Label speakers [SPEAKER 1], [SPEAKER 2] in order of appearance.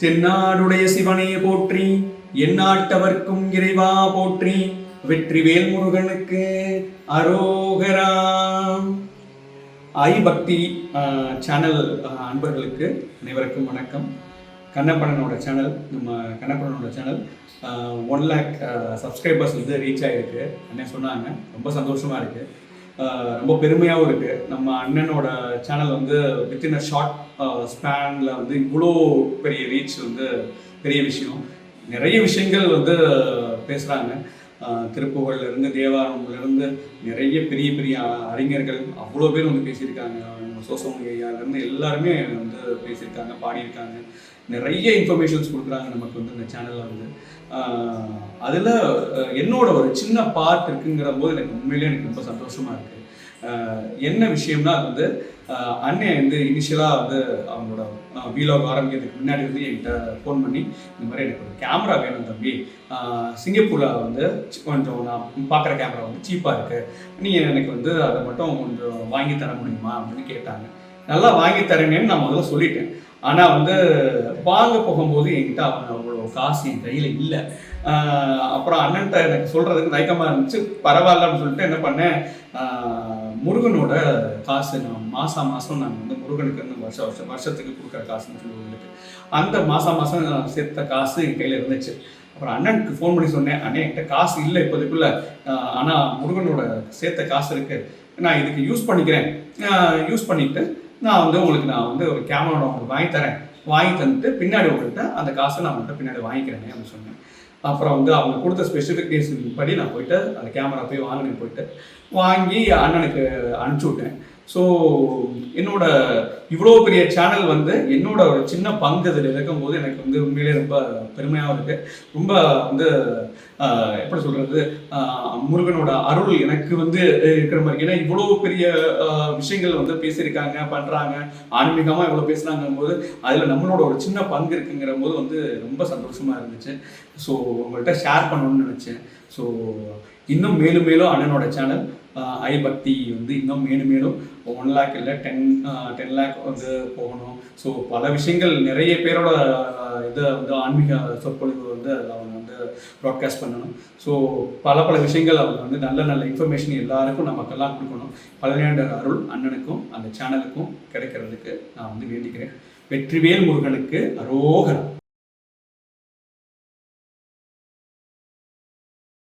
[SPEAKER 1] தென்னாடுடைய சிவனே போற்றி எந்நாட்டவர்க்கும் இறைவா போற்றி வெற்றி வேல்முருகனுக்கு அரோகராம் ஐ பக்தி சேனல் அன்பர்களுக்கு அனைவருக்கும் வணக்கம். கண்ணப்பண்ணனோட சேனல் நம்ம கண்ணப்பண்ணனோட சேனல் ஒன் லேக் சப்ஸ்கிரைபர்ஸ் வந்து ரீச் ஆகிருக்கு அண்ணன் சொன்னாங்க ரொம்ப சந்தோஷமாக இருக்குது ரொம்ப பெருமையாகவும் இருக்குது நம்ம அண்ணனோட சேனல் வந்து வித்தின் அ ஷார்ட் ஸ்பேனில் வந்து இவ்வளோ பெரிய ரீச் வந்து பெரிய விஷயம். நிறைய விஷயங்கள் வந்து பேசுகிறாங்க திருப்புகழ்லேருந்து தேவாரம்லேருந்து நிறைய பெரிய பெரிய அறிஞர்கள் அவ்வளோ பேர் வந்து பேசியிருக்காங்க. சோசமணி ஐயாலேருந்து எல்லாருமே வந்து பேசியிருக்காங்க பாடியிருக்காங்க. நிறைய இன்ஃபர்மேஷன்ஸ் கொடுக்குறாங்க நமக்கு வந்து இந்த சேனலில் வந்து. அதில் என்னோட ஒரு சின்ன பார்ட் இருக்குங்கிற போது எனக்கு உண்மையிலேயே எனக்கு ரொம்ப சந்தோஷமாக இருக்குது என்ன விஷயம்னா வந்து அண்ணன் வந்து இனிஷியலாக வந்து அவங்களோட வீலாக் ஆரம்பிக்கிறதுக்கு முன்னாடி வந்து என்கிட்ட ஃபோன் பண்ணி இந்த மாதிரி எனக்கு ஒரு கேமரா வேணும் தம்பி. சிங்கப்பூரில் வந்து கொஞ்சம் நான் பார்க்குற கேமரா வந்து சீப்பாக இருக்குது நீங்கள் எனக்கு வந்து அதை மட்டும் கொஞ்சம் வாங்கி தர முடியுமா? அப்படின்னு கேட்டாங்க. நல்லா வாங்கி தரேனேன்னு நான் முதல்ல சொல்லிட்டேன். ஆனால் வந்து வாங்க போகும்போது என்கிட்ட அவ்வளோ காசு என் கையில் இல்லை. அப்புறம் அண்ணன்ட்ட எனக்கு சொல்கிறதுக்கு தயக்கமாக இருந்துச்சு. பரவாயில்லன்னு சொல்லிட்டு என்ன பண்ணேன்? முருகனோட காசு நான் மாதம் மாதம் நான் வந்து முருகனுக்கு வந்து வருஷம் வருஷம் வருஷத்துக்கு கொடுக்குற காசுன்னு சொல்லுவங்களுக்கு அந்த மாதம் மாதம் சேர்த்த காசு என் கையில் இருந்துச்சு. அப்புறம் அண்ணனுக்கு ஃபோன் பண்ணி சொன்னேன் அண்ணே என்கிட்ட காசு இல்லை இப்போதைக்குள்ள. ஆனால் முருகனோட சேர்த்த காசு இருக்குது நான் இதுக்கு யூஸ் பண்ணிக்கிறேன். யூஸ் பண்ணிக்கிட்டு நான் வந்து உங்களுக்கு நான் வந்து ஒரு கேமரா உங்களுக்கு வாங்கி தரேன். வாங்கி தந்துட்டு பின்னாடி உங்கள்கிட்ட அந்த காசை நான் உங்கள்கிட்ட பின்னாடி வாங்கிக்கிறேன் அப்படின்னு சொன்னேன். அப்புறம் வந்து அவங்க கொடுத்த ஸ்பெசிஃபிகேஷன் படி நான் போயிட்டு அந்த கேமரா போய் வாங்கினேன் போயிட்டு. வாங்கி அண்ணனுக்கு அனுப்பிச்சி விட்டேன். ஸோ என்னோட இவ்வளோ பெரிய சேனல் வந்து என்னோட ஒரு சின்ன பங்கு இதில் இருக்கும்போது எனக்கு வந்து உண்மையிலே ரொம்ப பெருமையாகவும் இருக்குது ரொம்ப வந்து எப்படி சொல்கிறது முருகனோட அருள் எனக்கு வந்து இருக்கிற மாதிரி. ஏன்னா இவ்வளோ பெரிய விஷயங்கள் வந்து பேசியிருக்காங்க பண்ணுறாங்க ஆன்மீகமாக இவ்வளோ பேசுகிறாங்கும் போது அதில் நம்மளோட ஒரு சின்ன பங்கு இருக்குங்கிற போது வந்து ரொம்ப சந்தோஷமாக இருந்துச்சு. ஸோ உங்கள்கிட்ட ஷேர் பண்ணணும்னு நினச்சேன். ஸோ இன்னும் மேலும் மேலும் அண்ணனோட சேனல் ஐபக்தி வந்து இன்னும் மேலும் மேலும் ஒன் லேக் இல்லை டென் டென் லேக் வந்து போகணும். ஸோ பல விஷயங்கள் நிறைய பேரோட இதை வந்து ஆன்மீக சொற்பொழிவு வந்து அதில் அவங்க வந்து ப்ராட்காஸ்ட் பண்ணணும். ஸோ பல பல விஷயங்கள் அவங்க வந்து நல்ல நல்ல இன்ஃபர்மேஷன் எல்லாருக்கும் நமக்கெல்லாம் கொடுக்கணும். பழனியாண்டர் அருள் அண்ணனுக்கும் அந்த சேனலுக்கும் கிடைக்கிறதுக்கு நான் வந்து வேண்டிக்கிறேன். வெற்றிவேல் முருகனுக்கு அரோகரம்